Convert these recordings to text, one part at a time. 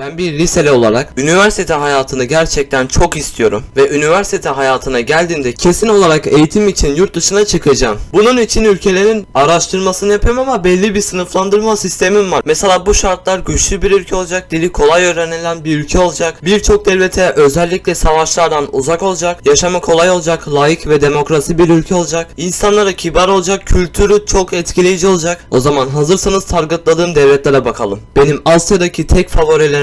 Ben bir liseli olarak üniversite hayatını gerçekten çok istiyorum ve üniversite hayatına geldiğimde kesin olarak eğitim için yurt dışına çıkacağım. Bunun için ülkelerin araştırmasını yapıyorum ama belli bir sınıflandırma sistemim var. Mesela bu şartlar güçlü bir ülke olacak, dili kolay öğrenilen bir ülke olacak. Birçok devlete özellikle savaşlardan uzak olacak, yaşamı kolay olacak, layık ve demokrasi bir ülke olacak. İnsanları kibar olacak, kültürü çok etkileyici olacak. O zaman hazırsanız targetladığım devletlere bakalım. Benim Asya'daki tek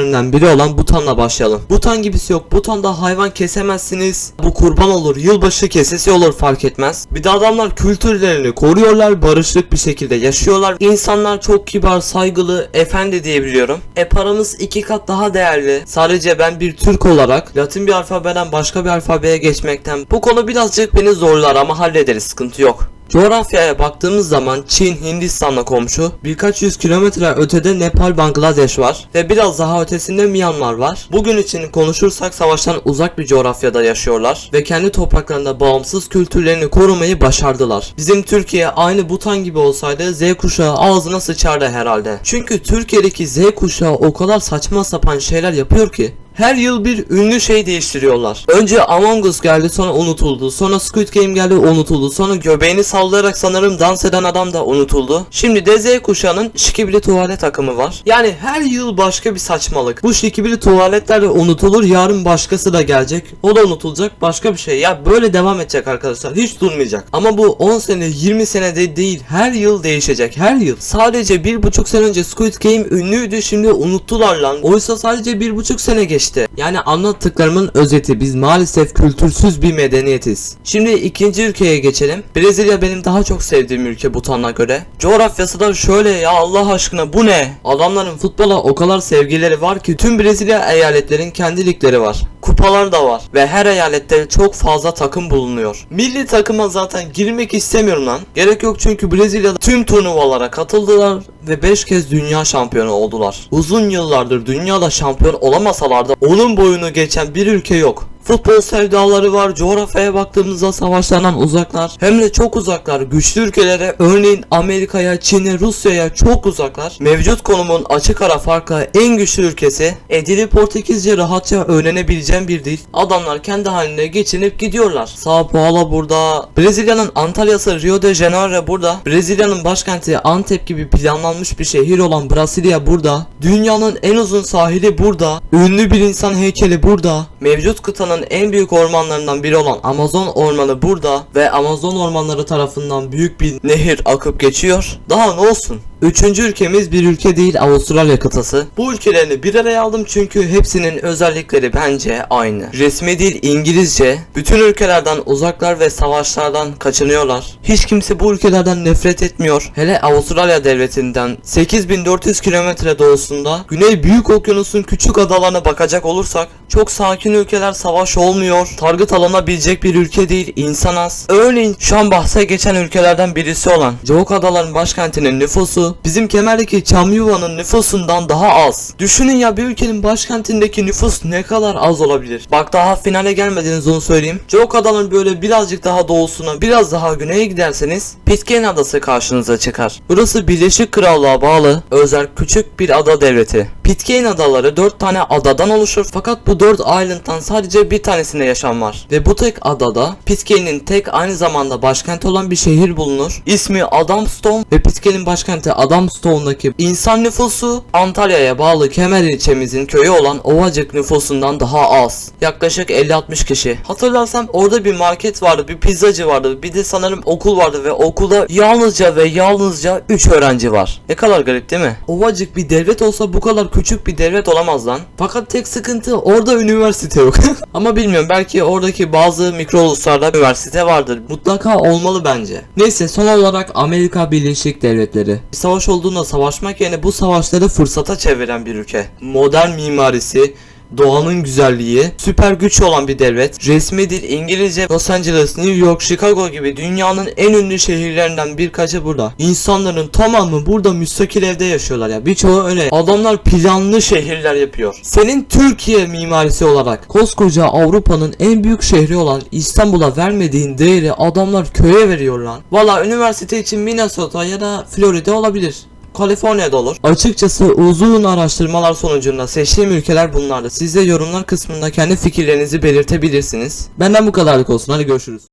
favorilerimden biri olan Bhutan'la başlayalım. Bhutan gibisi yok. Bhutan'da hayvan kesemezsiniz. Bu kurban olur, yılbaşı kesesi olur fark etmez. Bir de adamlar kültürlerini koruyorlar, barışlık bir şekilde yaşıyorlar. İnsanlar çok kibar, saygılı, efendi diyebiliyorum. E paramız iki kat daha değerli. Sadece ben bir Türk olarak Latin bir alfabeden başka bir alfabeye geçmekten bu konu birazcık beni zorlar ama hallederiz sıkıntı yok. Coğrafyaya baktığımız zaman Çin Hindistan'la komşu, birkaç yüz kilometre ötede Nepal Bangladeş var ve biraz daha ötesinde Myanmar var. Bugün için konuşursak savaştan uzak bir coğrafyada yaşıyorlar ve kendi topraklarında bağımsız kültürlerini korumayı başardılar. Bizim Türkiye aynı Bhutan gibi olsaydı Z kuşağı ağzına sıçardı herhalde. Çünkü Türkiye'deki Z kuşağı o kadar saçma sapan şeyler yapıyor ki her yıl bir ünlü şey değiştiriyorlar. Önce Among Us geldi sonra unutuldu. Sonra Squid Game geldi unutuldu. Sonra göbeğini sallayarak sanırım dans eden adam da unutuldu. Şimdi de Z kuşağının şikibili tuvalet akımı var. Yani her yıl başka bir saçmalık. Bu şikibili tuvaletler de unutulur. Yarın başkası da gelecek. O da unutulacak. Başka bir şey. Ya böyle devam edecek arkadaşlar. Hiç durmayacak. Ama bu 10 sene 20 sene de değil. Her yıl değişecek. Her yıl. Sadece bir buçuk sene önce Squid Game ünlüydü. Şimdi unuttular lan. Oysa sadece bir buçuk sene geçti. Yani anlattıklarımın özeti biz maalesef kültürsüz bir medeniyetiz. Şimdi ikinci ülkeye geçelim. Brezilya benim daha çok sevdiğim ülke Bhutan'a göre. Coğrafyası da şöyle ya Allah aşkına bu ne? Adamların futbola o kadar sevgileri var ki tüm Brezilya eyaletlerin kendi ligleri var. Kupalar da var ve her eyalette çok fazla takım bulunuyor. Milli takıma zaten girmek istemiyorum lan. Gerek yok çünkü Brezilya'da tüm turnuvalara katıldılar ve 5 kez dünya şampiyonu oldular. Uzun yıllardır dünyada şampiyon olamasalar da onun boyunu geçen bir ülke yok. Futbol sevdaları var. Coğrafyaya baktığımızda savaşlardan uzaklar. Hem de çok uzaklar. Güçlü ülkelere örneğin Amerika'ya, Çin'e, Rusya'ya çok uzaklar. Mevcut konumun açık ara farkla en güçlü ülkesi. E dili Portekizce rahatça öğrenebileceğim bir dil. Adamlar kendi haline geçinip gidiyorlar. Sao Paulo burada. Brezilya'nın Antalya'sı Rio de Janeiro burada. Brezilya'nın başkenti Antep gibi planlanmış bir şehir olan Brasilia burada. Dünyanın en uzun sahili burada. Ünlü bir insan heykeli burada. Mevcut kıtanın en büyük ormanlarından biri olan Amazon ormanı burada ve Amazon ormanları tarafından büyük bir nehir akıp geçiyor. Daha ne olsun? Üçüncü ülkemiz bir ülke değil Avustralya kıtası. Bu ülkelerini bir araya aldım çünkü hepsinin özellikleri bence aynı. Resmi dil İngilizce. Bütün ülkelerden uzaklar ve savaşlardan kaçınıyorlar. Hiç kimse bu ülkelerden nefret etmiyor. Hele Avustralya devletinden 8400 kilometre doğusunda Güney Büyük Okyanus'un küçük adalarına bakacak olursak çok sakin ülkeler savaş olmuyor. Target alınabilecek bir ülke değil. insan az. Örneğin şu an bahse geçen ülkelerden birisi olan Cavuk Adaların başkentinin nüfusu bizim Kemer'deki Çamyuva'nın nüfusundan daha az. Düşünün ya bir ülkenin başkentindeki nüfus ne kadar az olabilir. Bak daha finale gelmediniz onu söyleyeyim. Cavuk Adaların böyle birazcık daha doğusuna biraz daha güneye giderseniz Pitcairn Adası karşınıza çıkar. Burası Birleşik Krallığa bağlı özel küçük bir ada devleti. Pitcairn Adaları 4 tane adadan oluşur fakat bu 4 island'dan sadece bir tanesinde yaşam var. Ve bu tek adada Pitcairn'in tek aynı zamanda başkenti olan bir şehir bulunur. İsmi Adamstone ve Pitcairn'in başkenti Adamstone'daki insan nüfusu Antalya'ya bağlı Kemer ilçemizin köyü olan Ovacık nüfusundan daha az. Yaklaşık 50-60 kişi. Hatırlarsam orada bir market vardı, bir pizzacı vardı, bir de sanırım okul vardı ve okulda yalnızca ve yalnızca 3 öğrenci var. Ne kadar garip değil mi? Ovacık bir devlet olsa bu kadar küçük bir devlet olamaz lan. Fakat tek sıkıntı orada üniversite yok. Ama bilmiyorum belki oradaki bazı mikro uluslarda üniversite vardır. Mutlaka olmalı bence. Neyse son olarak Amerika Birleşik Devletleri. Savaş olduğunda savaşmak yerine bu savaşları fırsata çeviren bir ülke. Modern mimarisi, doğanın güzelliği, süper güç olan bir devlet, resmi dil İngilizce, Los Angeles, New York, Chicago gibi dünyanın en ünlü şehirlerinden birkaçı burada. İnsanların tamamı burada müstakil evde yaşıyorlar ya. Birçoğu öyle. Adamlar planlı şehirler yapıyor. Senin Türkiye mimarisi olarak koskoca Avrupa'nın en büyük şehri olan İstanbul'a vermediğin değeri adamlar köye veriyor lan. Valla üniversite için Minnesota ya da Florida olabilir. Kaliforniya'da olur. Açıkçası uzun araştırmalar sonucunda seçtiğim ülkeler bunlardı. Siz de yorumlar kısmında kendi fikirlerinizi belirtebilirsiniz. Benden bu kadarlık olsun. Hadi görüşürüz.